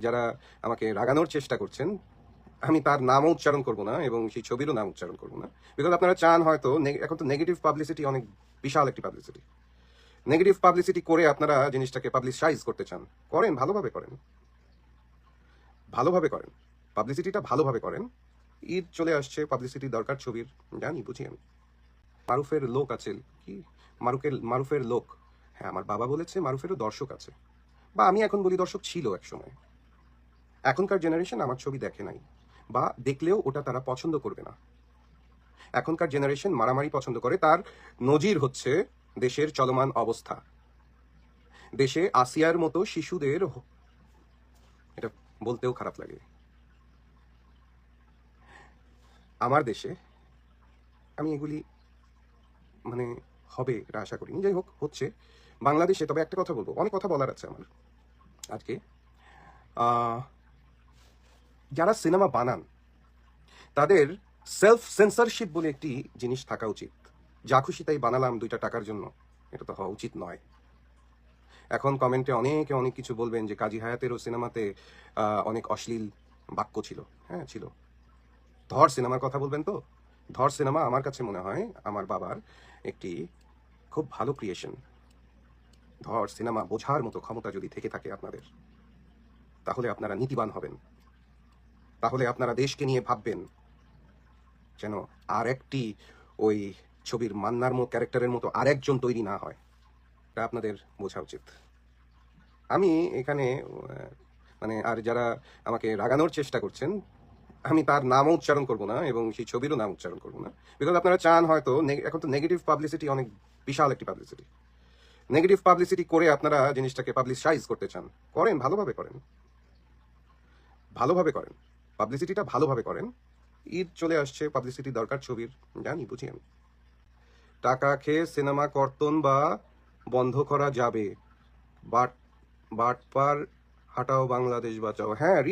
যারা আমাকে রাগানোর চেষ্টা করছেন, আমি তার নামও উচ্চারণ করব না এবং সেই ছবিরও নাম উচ্চারণ করব না। বিকজ আপনারা চান হয়তো এখন তো নেগেটিভ পাবলিসিটি অনেক বিশাল একটি পাবলিসিটি নেগেটিভ পাবলিসিটি করে আপনারা জিনিসটাকে পাবলিসাইজ করতে চান। করেন, ভালোভাবে করেন। ভালোভাবে করেন। পাবলিসিটিটা ভালোভাবে করেন। ঈদ চলে আসছে পাবলিসিটি দরকার ছবির। জানি, বুঝি আমি। মারুফের লোক আছে। কি? মারুফের মারুফের লোক। হ্যাঁ আমার বাবা বলেছে মারুফেরও দর্শক আছে। বা আমি এখন বলি দর্শক ছিল এক সময় এখনকার জেনারেশন আমার ছবি দেখে নাই, বা দেখলেও ওটা তারা পছন্দ করবে না। এখনকার জেনারেশন মারামারি পছন্দ করে, তার নজির হচ্ছে দেশের চলমান অবস্থা। দেশে আসিয়ার মতো শিশুদের এটা বলতেও খারাপ লাগে। আমার দেশে আমি এগুলি মানে হবে এটা আশা করিনি। যাই হোক, হচ্ছে। বাংলাদেশে, তবে একটা কথা বলব। অনেক কথা বলার আছে আমার। আজকে যারা সিনেমা বানান, তাদের সেলফ সেন্সরশিপ বলে একটি জিনিস থাকা উচিত। যা খুশি তাই বানালাম দুইটা টাকার জন্য। এটা তো হওয়া উচিত নয়। এখন কমেন্টে অনেকে অনেক কিছু বলবেন যে কাজী হায়াতেরও সিনেমাতে অনেক অশ্লীল বাক্য ছিল। হ্যাঁ ছিল। ধর সিনেমার কথা বলবেন তো? ধর সিনেমা আমার কাছে মনে হয় আমার বাবার একটি খুব ভালো ক্রিয়েশন ধর সিনেমা বোঝার মতো ক্ষমতা যদি থেকে থাকে আপনাদের, তাহলে আপনারা নীতিবান হবেন। তাহলে আপনারা দেশকে নিয়ে ভাববেন। যেন আর একটি ওই ছবির মান্নার মতো ক্যারেক্টারের মতো আরেকজন তৈরি না হয়। এটা আপনাদের বোঝা উচিত। আমি এখানে মানে আর যারা আমাকে রাগানোর চেষ্টা করছেন, আমি তার নামও উচ্চারণ করব না এবং সেই ছবিরও নাম উচ্চারণ করব না। বিকজ আপনারা চান হয়তো এখন তো নেগেটিভ পাবলিসিটি অনেক বিশাল একটি পাবলিসিটি নেগেটিভ পাবলিসিটি করে আপনারা জিনিসটাকে পাবলিসাইজ করতে চান। করেন, ভালোভাবে করেন। ভালোভাবে করেন। পাবলিসিটিটা ভালোভাবে করেন। ঈদ চলে আসছে পাবলিসিটি দরকার ছবির। জানি, বুঝি আমি। টাকা খেয়ে সিনেমা কর্তন বা বন্ধ করা যাবে। বাট, বাটপার, হাটাও বাংলাদেশ বাঁচাও। হ্যাঁ